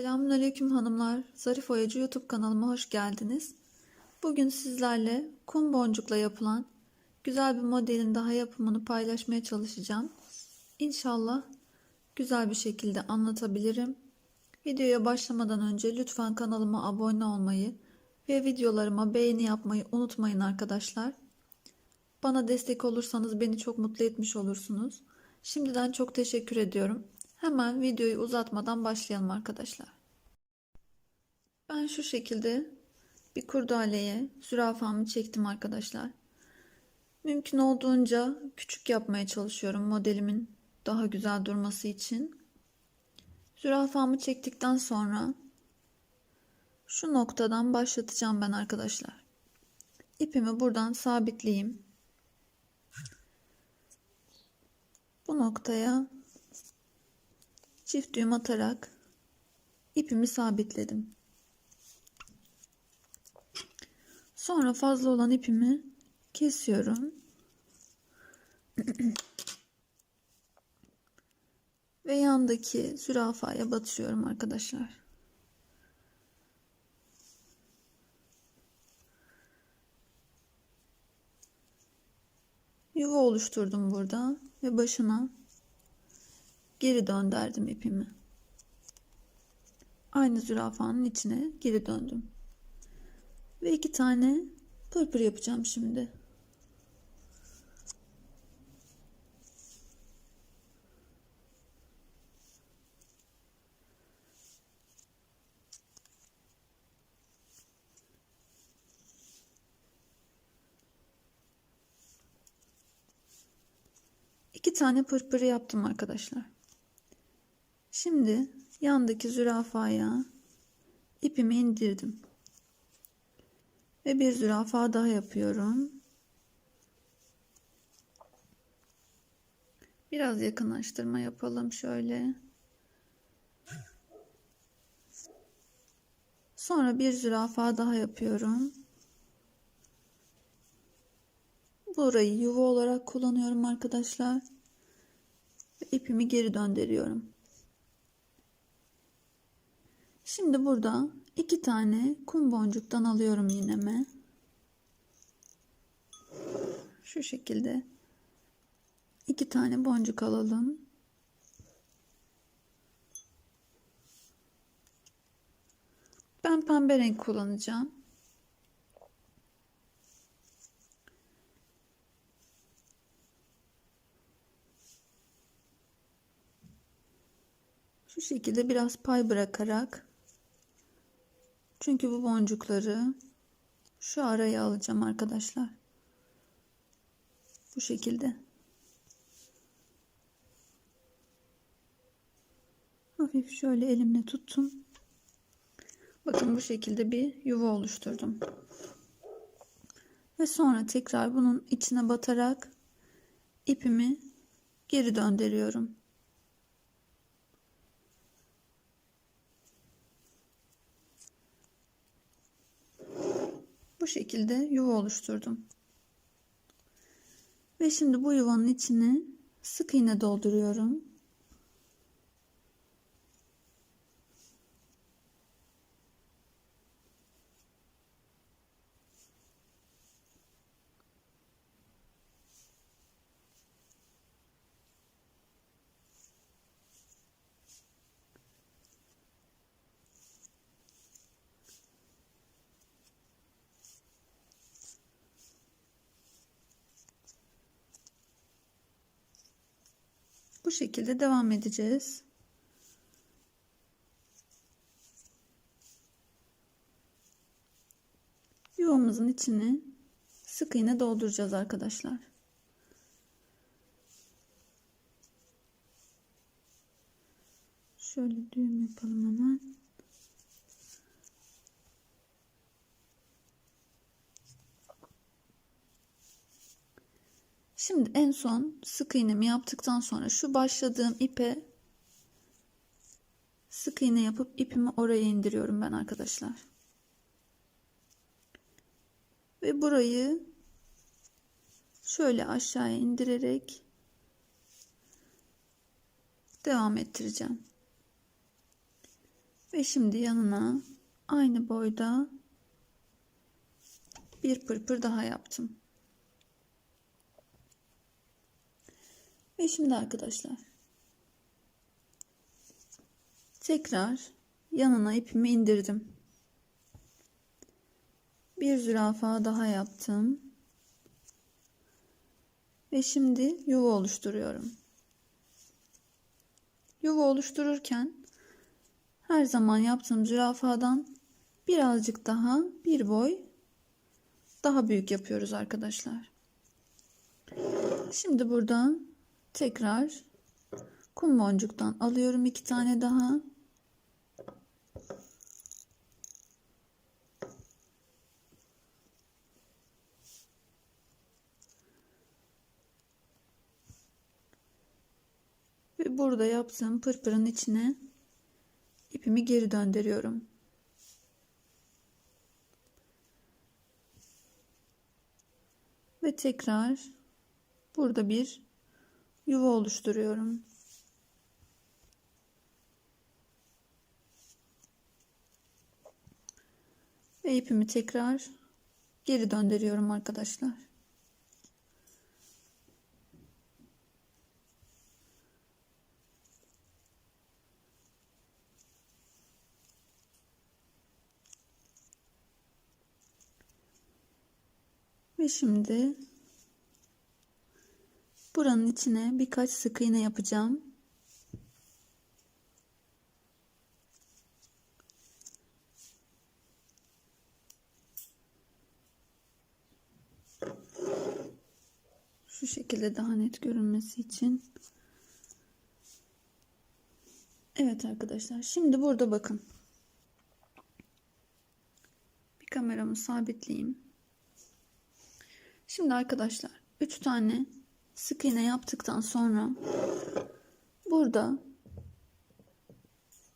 Selamünaleyküm hanımlar. Zarif Oyacı YouTube kanalıma hoş geldiniz. Bugün sizlerle kum boncukla yapılan güzel bir modelin daha yapımını paylaşmaya çalışacağım. İnşallah güzel bir şekilde anlatabilirim. Videoya başlamadan önce lütfen kanalıma abone olmayı ve videolarıma beğeni yapmayı unutmayın arkadaşlar. Bana destek olursanız beni çok mutlu etmiş olursunuz. Şimdiden çok teşekkür ediyorum. Hemen videoyu uzatmadan başlayalım arkadaşlar. Ben şu şekilde bir kurdaleye zürafamı çektim arkadaşlar. Mümkün olduğunca küçük yapmaya çalışıyorum modelimin daha güzel durması için. Zürafamı çektikten sonra şu noktadan başlatacağım ben arkadaşlar. İpimi buradan sabitleyeyim. Bu noktaya çift düğüm atarak ipimi sabitledim. Sonra fazla olan ipimi kesiyorum. Ve yandaki zürafaya batırıyorum arkadaşlar. Yuva oluşturdum burada ve başına geri döndürdüm ipimi. Aynı zürafanın içine geri döndüm. Ve iki tane pırpır yapacağım şimdi. İki tane pırpırı yaptım arkadaşlar. Şimdi yandaki zürafaya ipimi indirdim. Ve bir zürafa daha yapıyorum. Biraz yakınlaştırma yapalım şöyle. Sonra bir zürafa daha yapıyorum. Burayı yuva olarak kullanıyorum arkadaşlar. İpimi geri döndürüyorum. Şimdi burada iki tane kum boncuktan alıyorum iğneme. Şu şekilde iki tane boncuk alalım. Ben pembe renk kullanacağım. Şu şekilde biraz pay bırakarak çünkü bu boncukları şu araya alacağım arkadaşlar. Bu şekilde. Hafif şöyle elimle tuttum. Bakın bu şekilde bir yuva oluşturdum. Ve sonra tekrar bunun içine batarak ipimi geri döndürüyorum. Bu şekilde yuva oluşturdum. Ve şimdi bu yuvanın içine sık iğne dolduruyorum. Bu şekilde devam edeceğiz. Yuvamızın içini sık iğne dolduracağız arkadaşlar. Şöyle düğüm yapalım hemen. Şimdi en son sık iğnemi yaptıktan sonra şu başladığım ipe sık iğne yapıp ipimi oraya indiriyorum ben arkadaşlar. Ve burayı şöyle aşağıya indirerek devam ettireceğim. Ve şimdi yanına aynı boyda bir pırpır daha yaptım. Ve şimdi arkadaşlar tekrar yanına ipimi indirdim. Bir zürafa daha yaptım. Ve şimdi yuva oluşturuyorum. Yuva oluştururken her zaman yaptığım zürafadan birazcık daha bir boy daha büyük yapıyoruz arkadaşlar. Şimdi buradan tekrar kum boncuktan alıyorum iki tane daha. Ve burada yaptığım pırpırın içine ipimi geri döndürüyorum. Ve tekrar burada bir yuva oluşturuyorum. Ve ipimi tekrar geri döndürüyorum arkadaşlar. Ve şimdi buranın içine birkaç sık iğne yapacağım. Şu şekilde daha net görünmesi için. Evet arkadaşlar. Şimdi burada bakın. Bir kameramı sabitleyeyim. Şimdi arkadaşlar 3 tane sık iğne yaptıktan sonra burada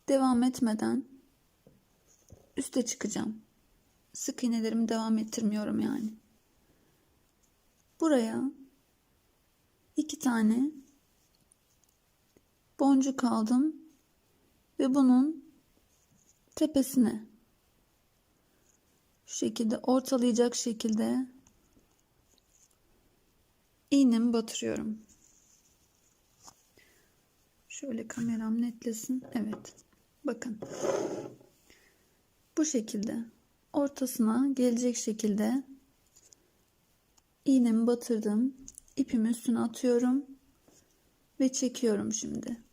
devam etmeden üste çıkacağım. Sık iğnelerimi devam ettirmiyorum yani. Buraya iki tane boncuk aldım ve bunun tepesine şu şekilde ortalayacak şekilde iğnemi batırıyorum. Şöyle kameram netlesin. Evet. Bakın. Bu şekilde ortasına gelecek şekilde iğnemi batırdım. İpimi üstüne atıyorum ve çekiyorum şimdi.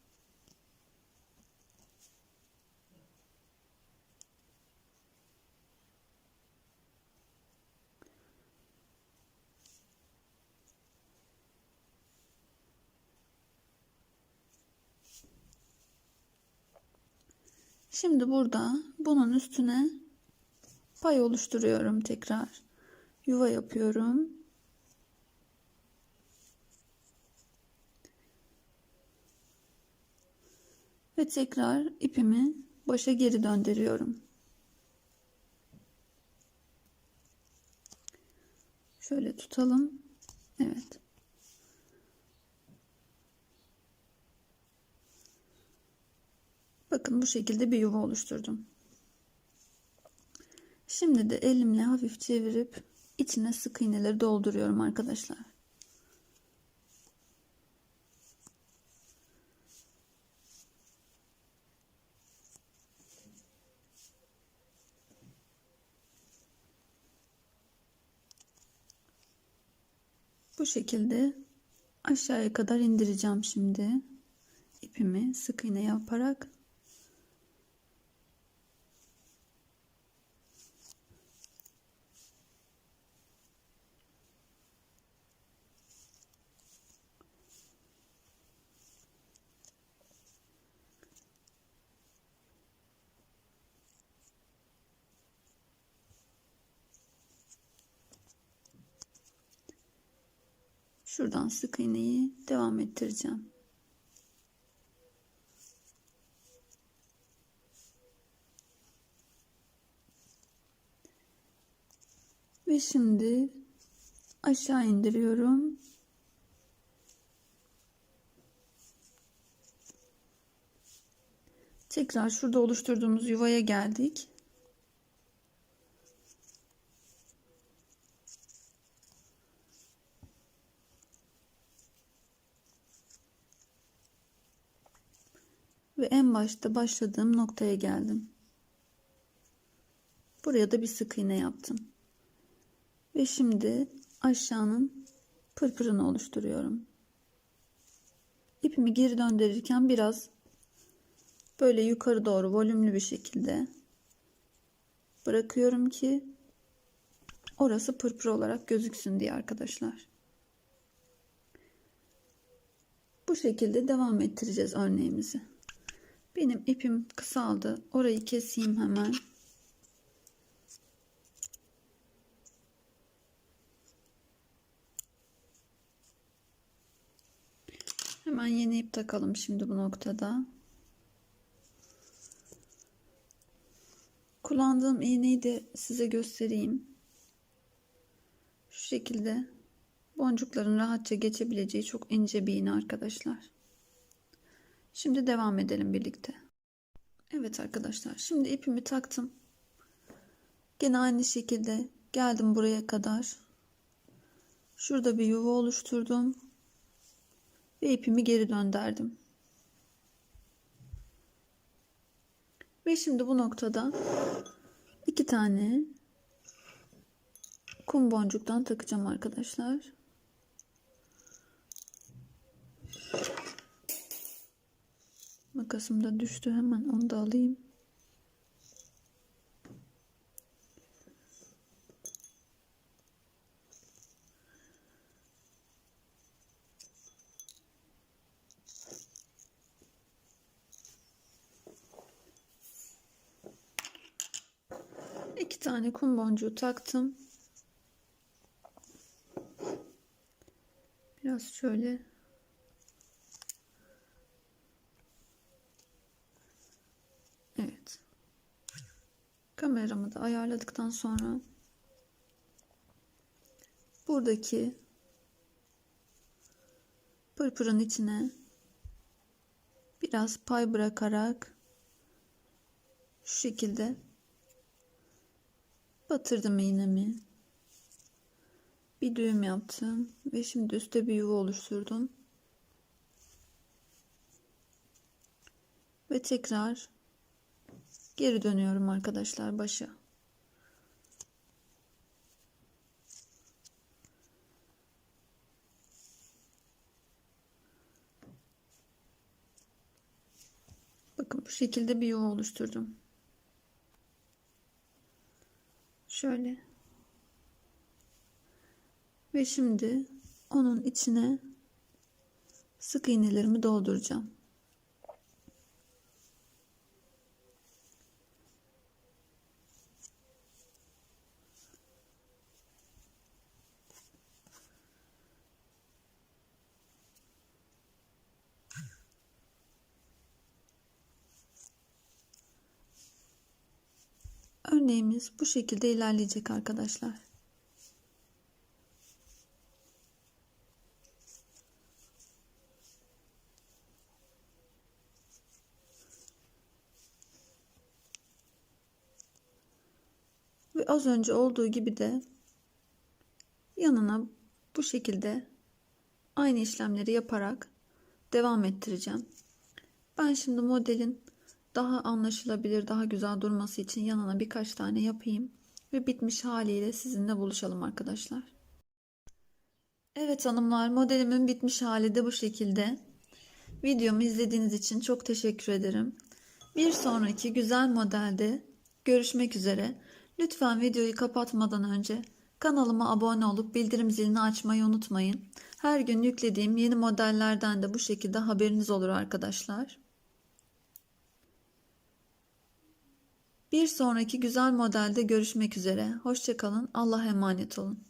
Şimdi burada bunun üstüne pay oluşturuyorum tekrar. Yuva yapıyorum. Ve tekrar ipimi başa geri döndürüyorum. Şöyle tutalım. Evet. Bakın bu şekilde bir yuva oluşturdum. Şimdi de elimle hafif çevirip içine sık iğneleri dolduruyorum arkadaşlar. Bu şekilde aşağıya kadar indireceğim şimdi ipimi sık iğne yaparak Şuradan sık iğneyi devam ettireceğim. Ve şimdi aşağı indiriyorum. Tekrar şurada oluşturduğumuz yuvaya geldik. Ve en başta başladığım noktaya geldim. Buraya da bir sık iğne yaptım. Ve şimdi aşağının pırpırını oluşturuyorum. İpimi geri döndürürken biraz böyle yukarı doğru volümlü bir şekilde bırakıyorum ki orası pırpır olarak gözüksün diye arkadaşlar. Bu şekilde devam ettireceğiz örneğimizi. Benim ipim kısaldı. Orayı keseyim hemen. Hemen yeni ip takalım şimdi bu noktada. Kullandığım iğneyi de size göstereyim. Şu şekilde boncukların rahatça geçebileceği çok ince bir iğne arkadaşlar. Şimdi devam edelim birlikte. Evet arkadaşlar şimdi ipimi taktım. Gene aynı şekilde geldim buraya kadar. Şurada bir yuva oluşturdum. Ve ipimi geri döndürdüm. Ve şimdi bu noktada iki tane kum boncuktan takacağım arkadaşlar. Makasım da düştü hemen onu da alayım. İki tane kum boncuğu taktım. Biraz şöyle Evet. Kameramı da ayarladıktan sonra buradaki pırpırın içine biraz pay bırakarak şu şekilde batırdım iğnemi. Bir düğüm yaptım ve şimdi üstte bir yuva oluşturdum. Ve tekrar geri dönüyorum arkadaşlar başa. Bakın bu şekilde bir yuva oluşturdum. Şöyle. Ve şimdi onun içine sık iğnelerimi dolduracağım. Örneğimiz bu şekilde ilerleyecek arkadaşlar. Ve az önce olduğu gibi de yanına bu şekilde aynı işlemleri yaparak devam ettireceğim. Ben şimdi modelin daha anlaşılabilir, daha güzel durması için yanına birkaç tane yapayım ve bitmiş haliyle sizinle buluşalım arkadaşlar. Evet hanımlar, modelimin bitmiş hali de bu şekilde. Videomu izlediğiniz için çok teşekkür ederim. Bir sonraki güzel modelde görüşmek üzere. Lütfen videoyu kapatmadan önce kanalıma abone olup bildirim zilini açmayı unutmayın. Her gün yüklediğim yeni modellerden de bu şekilde haberiniz olur arkadaşlar. Bir sonraki güzel modelde görüşmek üzere. Hoşçakalın. Allah'a emanet olun.